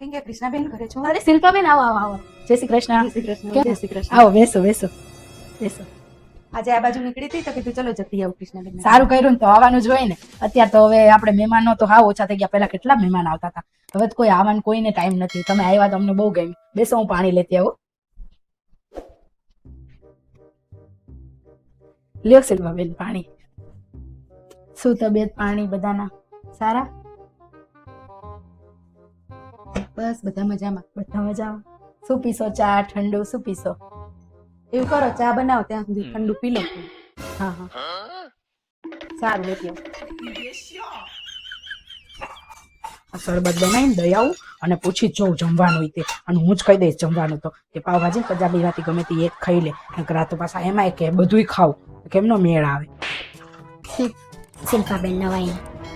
કેમ કે કૃષ્ણાબેન ઘરે છો? અરે શિલ્પાબેન આવો આવો આવો. જય શ્રી કૃષ્ણ. જય શ્રી કૃષ્ણ જય શ્રી કૃષ્ણ. આવો બેસો બેસો બેસો. આજે આ બાજુ નીકળી હતી તો કીધું ચલો જતી આવું કૃષ્ણાબેન સારું કર્યું તો આવવાનું જ ને. અત્યારે તો હવે આપણે મહેમાનો તો હા ઓછા થઈ ગયા. પહેલા કેટલા મહેમાન આવતા હતા? હવે તો કોઈ આવવાનું કોઈને ટાઈમ નથી. તમે આવ્યા તો અમને બહુ ગમ્યું. બેસો હું પાણી લેતી આવું. લ્યો શિલ્પાબેન પાણી. શું તબિયત પાણી બધાના? સારા? બસ બધા મજામાં. બધા મજામાં. શું પીશો? ચા ઠંડુ? શું પીશો? એવું કરો ચા બનાવો ત્યાં સુધી ઠંડુ પી લો. હા હા. સારું લેતી આ શરબત બનાવીને દઈ આવું અને પૂછી જોઉં જમવાનું હોય તે. અને હું જ કહી દઈશ જમવાનું તો. કે પાવભાજી પંજાબી રાતી ગમે તે એક ખાઈ લે. અને રાતો પાછા એમાંય કે બધુંય ખાવ. કેમનો મેળ આવે? શિલ્પાબેન નવાઈ.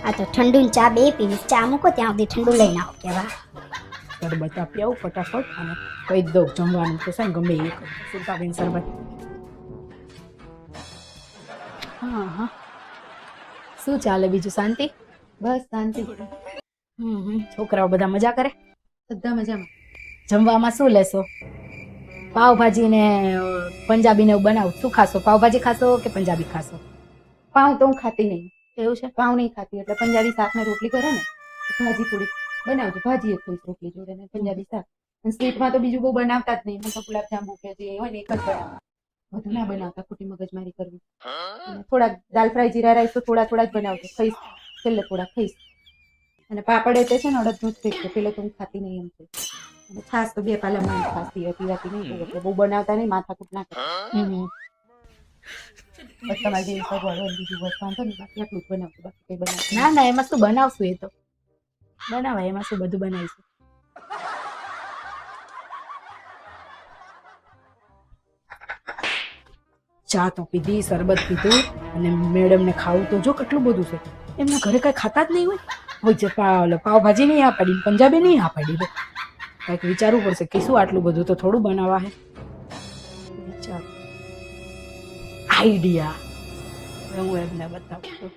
આ તો ઠંડુ ચા બે પીવી ચા મૂકો ત્યાં સુધી ઠંડુ લઈને આવો કેવા? શરબત આપી આવું ફટાફટ અને કહી દઉં જમવાનું તો છે ને ગમે એ સુલતાબેન શરબત હા હા. શું ચાલે બીજું શાંતિ? બસ શાંતિ. હમ. છોકરાઓ બધા મજા કરે? બધા મજામાં. જમવામાં શું લેશો? પાવભાજી ને પંજાબી ને એવું બનાવું. શું ખાશો? પાવભાજી ખાશો કે પંજાબી ખાશો? પાવ તો હું ખાતી નહીં. એવું છે? પાવ નહીં ખાતી એટલે પંજાબી શાક ને રોટલી કરો ને ભાજી થોડી બનાવજો ભાજી એક ખાઈશ રોટલી જોડે ને પંજાબી શાક. અને સ્વીટમાં તો બીજું બહુ બનાવતા જ નહીં. હું તો ગુલાબ જાંબુ કે જે હોય ને એક જ બનાવવા બધું ના બનાવતા ખોટી મગજમારી કરવી. થોડાક દાલ ફ્રાય જીરા રાઈસ તો થોડા થોડા જ બનાવજો. ખાઈશ છેલ્લે થોડા ખાઈશ. અને પાપડ એ છે ને અડદનું જ ફેંકજો પેલે તો હું ખાતી નહીં એમ છે. અને છાસ તો બે પાલામાં ખાતી હતી પીવાતી નહીં એટલે બહુ બનાવતા નહીં માથાકૂટ ના કરે. બસ તમારી જેવી સગવડ હોય બીજું બસ વાંધો નહીં બાકી આટલું જ બનાવજો બાકી કઈ બનાવતું ના ના એમાં શું બનાવશું એ તો. બનાવાય એમાં શું બધું બનાવીશું ચા તો પીધી, શરબત પીધું, અને મેડમ ને ખાવું તો જો કેટલું બધું છે. એમના ઘરે કઈ ખાતા જ નહીં હોય. હોય છે, પા- પાવભાજી નહીં આ પડી, પંજાબી નહીં આ પડી લે વિચારવું પડશે કે શું આટલું બધું તો થોડું બનાવવા હે. વિચાર આઈડિયા. હું એમને બતાવું.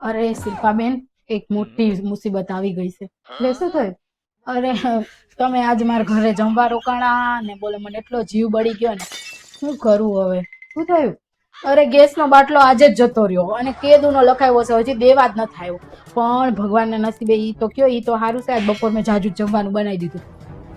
અરે, શિલ્પાબેન એક મોટી મુસીબત આવી ગઈ છે. એટલે શું થયું? અરે તમે આજ મારા ઘરે જમવા રોકાણા ને બોલે મને એટલો જીવ બળી ગયો ને શું કરું હવે? શું થયું? અરે ગેસનો બાટલો આજે જ જતો રહ્યો અને કેદુનો લખાયો છે હજી દેવા જ ન થાય. પણ ભગવાનના નસીબે ઈ તો કયો ઈ તો સારું છે આજ બપોર મેં જાજુ જ જમવાનું બનાવી દીધું.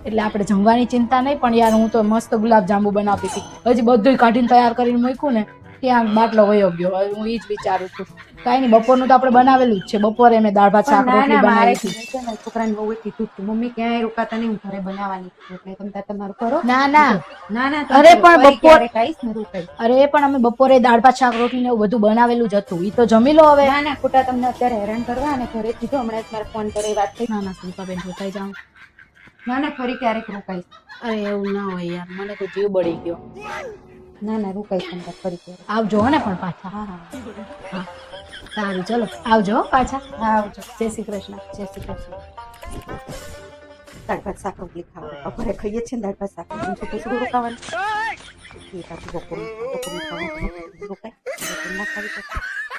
એટલે આપણે જમવાની ચિંતા નહીં પણ યાર હું તો મસ્ત ગુલાબ જાંબુ બનાવતી હતી. હજી બધું કાઢીને તૈયાર કરીને મૂક્યું ને ત્યાં બાટલો વયો ગયો? હવે હું ઈ જ વિચારું છું. કાંઈ નહીં બપોરનું તો આપણે બનાવેલું જ છે. બપોરે મેં દાળ ભાત શાક રોટલી બનાવી છે ને છોકરાને બહુ કીધું હતું. મમ્મી ક્યાંય રોકાતા નહીં હું ઘરે બનાવવાની છું. એટલે તમે તમારું કરો. ના ના. ના ના અરે પણ બપોરે બપોર- ને રોકાઈ. અરે પણ અમે બપોરે દાળ ભાત શાક રોટલી ને એવું બધું બનાવેલું જ હતું. ઈ તો જમી લો હવે. ના ના ખોટા તમને અત્યારે હેરાન કરવા અને ઘરે કીધું. હમણાં જ મારે ફોન કરે વાત થઈ. ના ના શિલ્પાબેન રોકાઈ જાઉં ના ના ફરી ક્યારેક રોકાઈશ. અરે એવું ના હોય યાર. મને તો જીવ બળી ગયો. ના ના રોકાઈશ તમે તાર ફરી કે આવજો ને પણ પાછા હા હા સારું ચલો આવજો પાછા હા આવજો જય શ્રી કૃષ્ણ જય શ્રી કૃષ્ણ દાળ ભાત શાક રોટલી ખાવા ઘરે ખાઈએ છીએ દાળ ભાત શાક રોટલી શું થોડું રોકાવાનું એ પાછું બપોર બપોર ખાવાનું રોકાય ના ખાવી